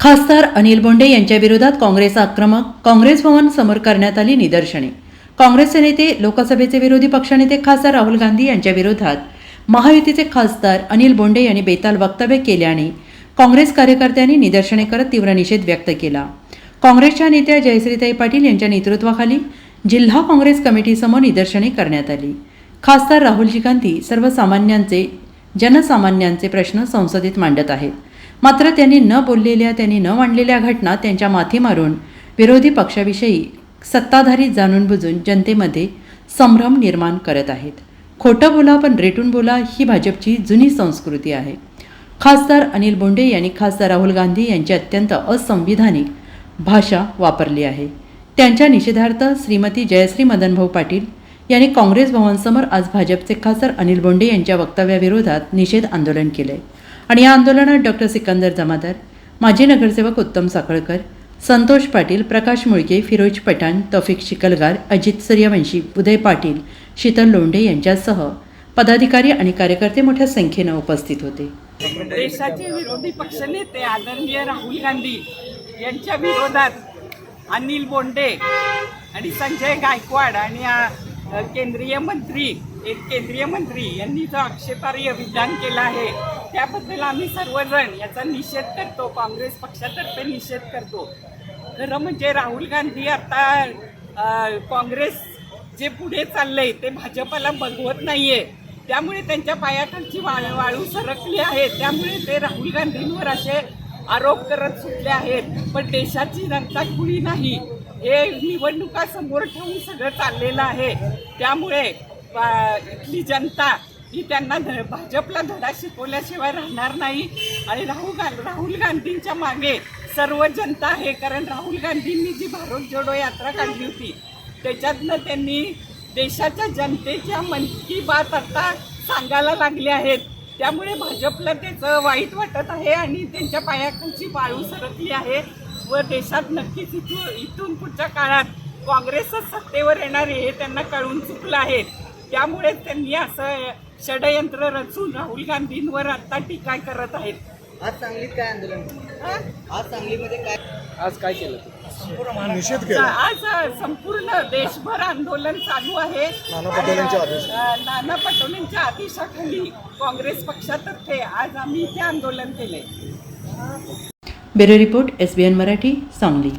खासदार अनिल बोंडे यांच्याविरोधात काँग्रेस आक्रमक काँग्रेस भवन समोर करण्यात आली निदर्शने. काँग्रेसचे नेते लोकसभेचे विरोधी पक्षनेते खासदार राहुल गांधी यांच्याविरोधात महायुतीचे खासदार अनिल बोंडे यांनी बेताल वक्तव्य केल्याने काँग्रेस कार्यकर्त्यांनी निदर्शने करत तीव्र निषेध व्यक्त केला. काँग्रेसच्या नेत्या जयश्रीताई पाटील यांच्या नेतृत्वाखाली जिल्हा काँग्रेस कमिटीसमोर निदर्शने करण्यात आली. खासदार राहुलजी गांधी सर्वसामान्यांचे जनसामान्यांचे प्रश्न संसदेत मांडत आहेत. मात्र त्यांनी न बोललेल्या त्यांनी न मांडलेल्या घटना त्यांच्या माथी मारून विरोधी पक्षाविषयी सत्ताधारी जाणून बुजून जनतेमध्ये संभ्रम निर्माण करत आहेत. खोटं बोला पण रेटून बोला ही भाजपची जुनी संस्कृती आहे. खासदार अनिल बोंडे यांनी खासदार राहुल गांधी यांची अत्यंत असंविधानिक भाषा वापरली आहे. त्यांच्या निषेधार्थ श्रीमती जयश्री मदनभाऊ पाटील यांनी काँग्रेस भवनसमोर आज भाजपचे खासदार अनिल बोंडे यांच्या वक्तव्याविरोधात निषेध आंदोलन केले. आणि या आंदोलनात डॉक्टर सिकंदर जमादार माजी नगरसेवक उत्तम साखळकर संतोष पाटील प्रकाश मुळके फिरोज पठाण तौफिक शिकलगार अजित सूर्यवंशी उदय पाटील शीतल लोंढे यांच्यासह पदाधिकारी आणि कार्यकर्ते मोठ्या संख्येनं उपस्थित होते. देशाचे विरोधी पक्षनेते आदरणीय राहुल गांधी यांच्या विरोधात अनिल बोंडे आणि संजय गायकवाड आणि केंद्रीय मंत्री एक केंद्रीय मंत्री यांनी जो आक्षेपार्ह विधान केलं आहे त्याबद्दल आम्ही सर्वजण याचा निषेध करतो काँग्रेस पक्षातर्फे निषेध करतो. खरं म्हणजे राहुल गांधी आता काँग्रेस जे पुढे चाललंय ते भाजपाला बघवत नाहीये. त्यामुळे त्यांच्या पायाखालची वाळ वाळू सरकली आहे त्यामुळे ते राहुल गांधींवर असे आरोप करत सुटले आहेत. पण देशाची जनता कुणी नाही. हे निवडणुका समोर ठेवून सगळं चाललेलं आहे. त्यामुळे इथली जनता की त्यांना ध भाजपला धडा शिकवल्याशिवाय राहणार नाही. आणि राहुल गा राहुल गांधींच्या मागे सर्व जनता आहे. कारण राहुल गांधींनी जी भारत जोडो यात्रा काढली होती त्याच्यातनं त्यांनी देशाच्या जनतेच्या मन की बात आता सांगायला लागले आहेत. त्यामुळे भाजपला त्याचं वाईट वाटत आहे आणि त्यांच्या पायाखालची वाळू सरकली आहे व देशात नक्कीच इथून इथून पुढच्या काळात काँग्रेसच सत्तेवर येणार आहे हे त्यांना कळून चुकलं आहे. त्यामुळे त्यांनी असं षडयंत्र रचून राहुल गांधींवर आता टीका करत आहेत. आज सांगलीत काय आंदोलन? हं? आज सांगलीमध्ये काय? आज काय केलं तू? निषेध केला. आज संपूर्ण देशभर आंदोलन चालू आहे. नाना पटोलेंच्या आदेशाखाली काँग्रेस पक्षातर्फे आज आम्ही इथे आंदोलन केले bureau report S B N Marathi Sangli.